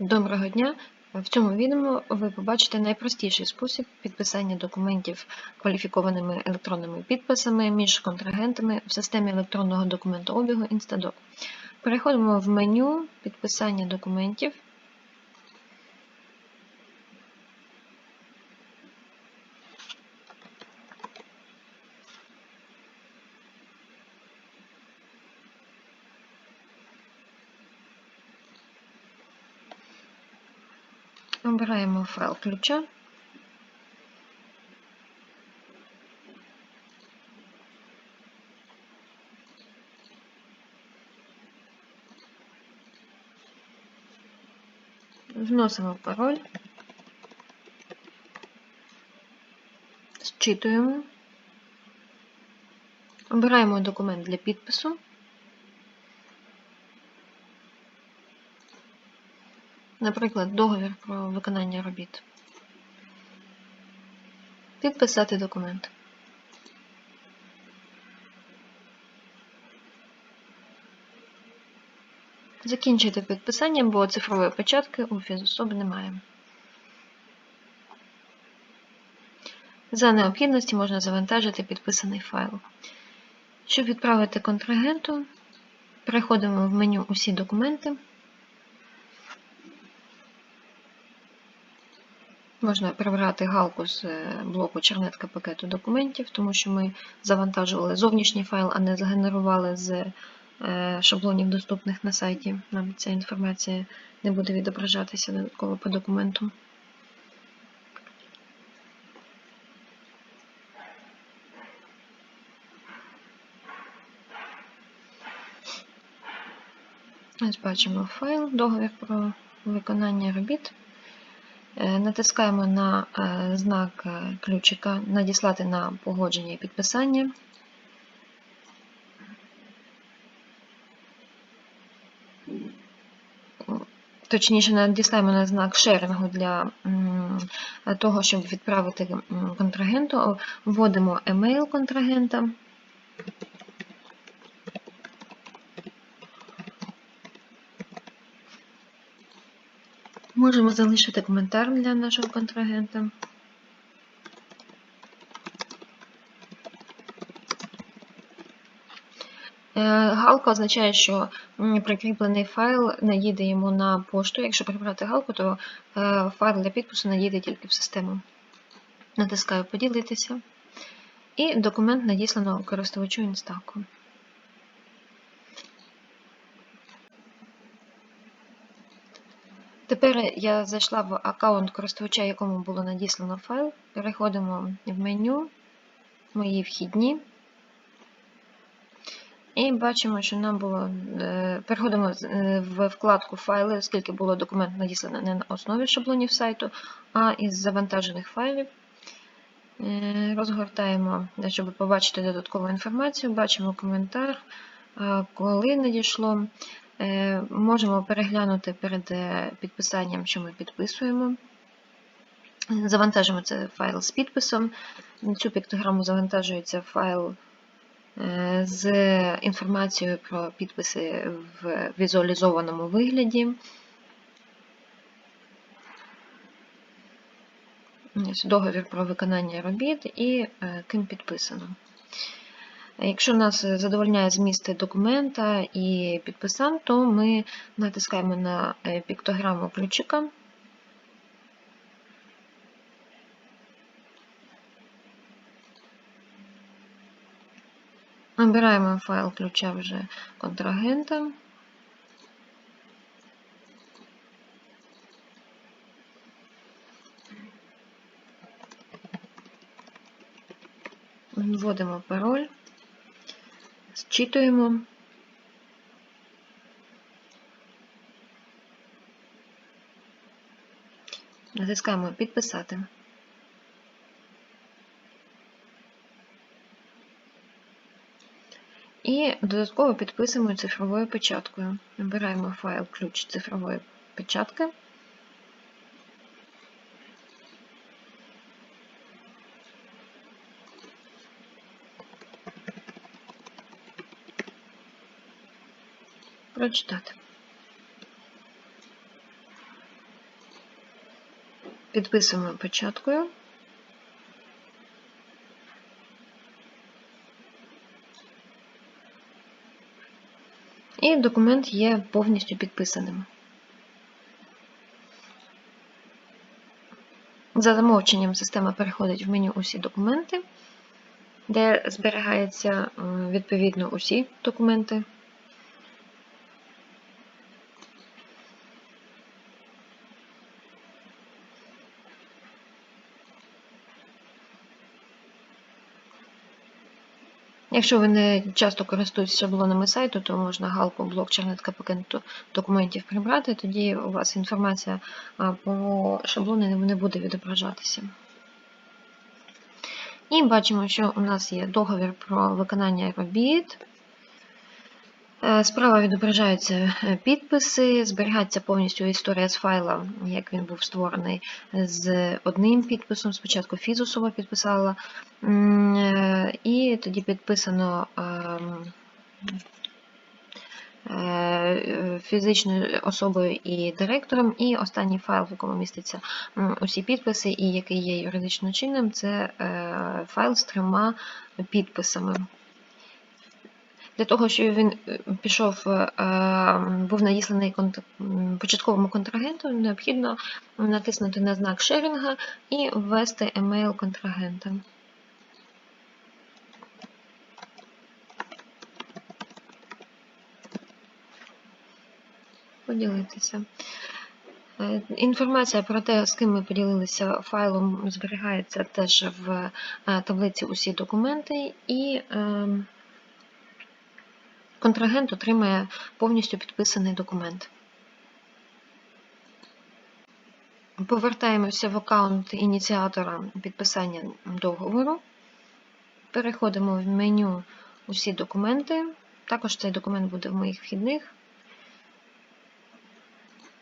Доброго дня! В цьому відео ви побачите найпростіший спосіб підписання документів кваліфікованими електронними підписами між контрагентами в системі електронного документообігу Instadoc. Переходимо в меню підписання документів. Обираємо файл ключа. Вносимо пароль, зчитуємо, обираємо документ для підпису. Наприклад, договір про виконання робіт. Підписати документ. Закінчити підписання, бо цифрової печатки у фізособи немає. За необхідності можна завантажити підписаний файл. Щоб відправити контрагенту, переходимо в меню Усі документи. Можна прибрати галку з блоку чернетка пакету документів, тому що ми завантажували зовнішній файл, а не згенерували з шаблонів, доступних на сайті. Нам ця інформація не буде відображатися додатково по документу. Ось бачимо файл, договір про виконання робіт. Натискаємо на знак ключика Надіслати на погодження і підписання. Точніше, надіслаємо на знак шерингу для того, щоб відправити контрагенту. Вводимо емейл контрагента. Можемо залишити коментар для нашого контрагента. Галка означає, що прикріплений файл наїде йому на пошту. Якщо прибрати галку, то файл для підпису наїде тільки в систему. Натискаю Поділитися. І документ надіслано користувачу інстаку. Тепер я зайшла в аккаунт користувача, якому було надіслано файл. Переходимо в меню, мої вхідні. І бачимо, що нам було. Переходимо в вкладку файли, оскільки було документ надіслано не на основі шаблонів сайту, а із завантажених файлів. Розгортаємо, щоб побачити додаткову інформацію, бачимо коментар, коли надійшло. Можемо переглянути перед підписанням, що ми підписуємо. Завантажимо цей файл з підписом. На Цю піктограму завантажується файл з інформацією про підписи в візуалізованому вигляді. Договір про виконання робіт і ким підписано. Якщо нас задовольняє зміст документа і підписан, то ми натискаємо на піктограму ключика. Обираємо файл ключа вже контрагента. Вводимо пароль, зчитуємо. Натискаємо Підписати. І додатково підписуємо цифровою печаткою. Набираємо файл ключ цифрової печатки. Прочитати. Підписуємо початкою. І документ є повністю підписаним. За замовченням система переходить в меню Усі документи, де зберігаються е, відповідно усі документи. Якщо ви не часто користуєтесь шаблонами сайту, то можна галку блок чернетка пакету документів прибрати, тоді у вас інформація по шаблони не буде відображатися. І бачимо, що у нас є договір про виконання робіт. Е, справа відображаються е, підписи, зберігається повністю історія з файла, як він був створений з одним підписом. Спочатку фізусова підписала, е, і тоді підписано ем, фізичною особою і директором, і останній файл, в якому містяться усі підписи, і який є юридично чинним, це файл з трьома підписами. Для того, щоб він е, пішов, е, був надісланий початковому контрагенту, необхідно натиснути на знак шерінга і ввести емейл контрагента. Поділитися. Е, інформація про те, з ким ми поділилися файлом, зберігається теж в таблиці усі документи і ем, контрагент отримає повністю підписаний документ. Повертаємося в аккаунт ініціатора підписання договору. Переходимо в меню Усі документи. Також цей документ буде в моїх вхідних.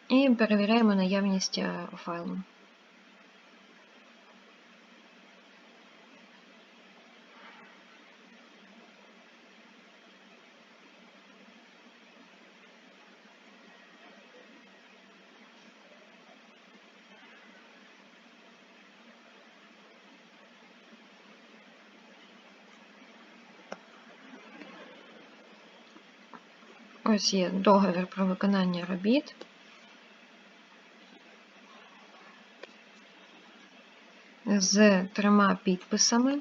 І перевіряємо наявність е, файлу. Ось є договір про виконання робіт. З трьома підписами.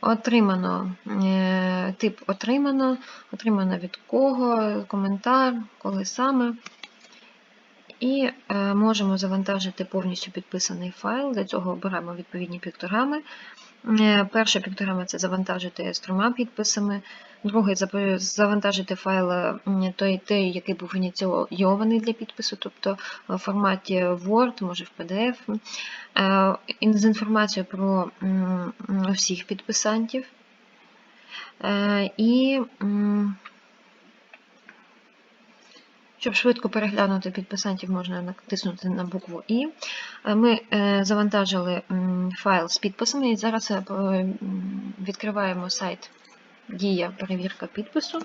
Отримано е, тип отримано, отримано від кого, коментар, коли саме. І е, можемо завантажити повністю підписаний файл. Для цього обираємо відповідні піктограми. Е, перша піктограма це завантажити з трьома підписами. Другий завантажити файл е, той, той, який був ініційований для підпису, тобто в форматі Word, може в PDF, з інформацією про всіх підписантів. І щоб швидко переглянути підписантів, можна натиснути на букву І. Е, ми е, завантажили файл з підписами і зараз е, відкриваємо сайт Дія перевірка підпису.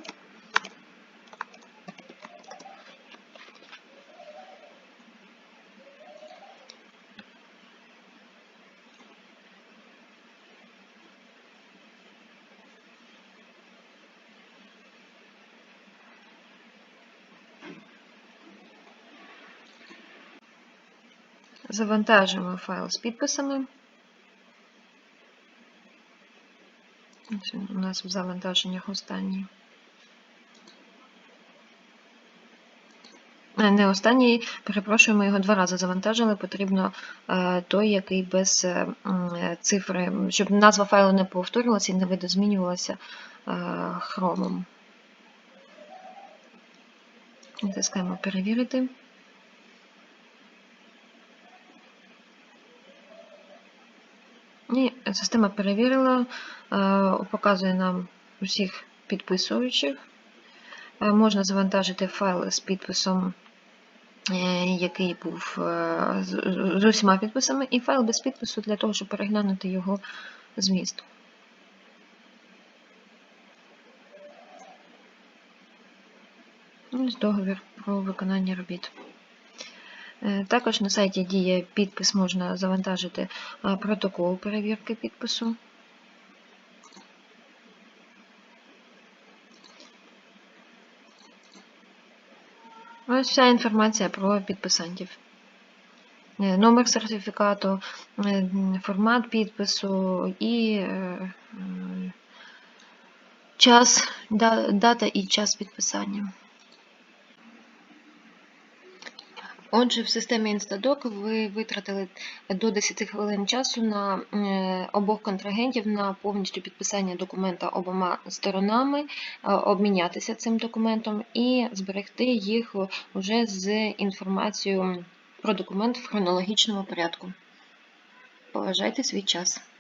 Завантажуємо файл з підписами. У нас в завантаженнях останній. Не останній, перепрошуємо, його два рази завантажили. Потрібно е, той, який без е, цифри, щоб назва файлу не повторювалася і не видозмінювалася е, хромом. Натискаємо перевірити. І система перевірила, е, показує нам усіх підписуючих. Е, можна завантажити файл з підписом, е, який був з усіма підписами, і файл без підпису для того, щоб переглянути його зміст. Ось договір про виконання робіт. Також на сайті діє підпис, можна завантажити протокол перевірки підпису. Ось вся інформація про підписантів. Е, Номер сертифікату, е, формат підпису і е, час, дата і час підписання. Отже, в системі Instadoc ви витратили до 10 хвилин часу на е, обох контрагентів на повністю підписання документа обома сторонами, е, обмінятися цим документом і зберегти їх уже з інформацією про документ в хронологічному порядку. Поважайте свій час.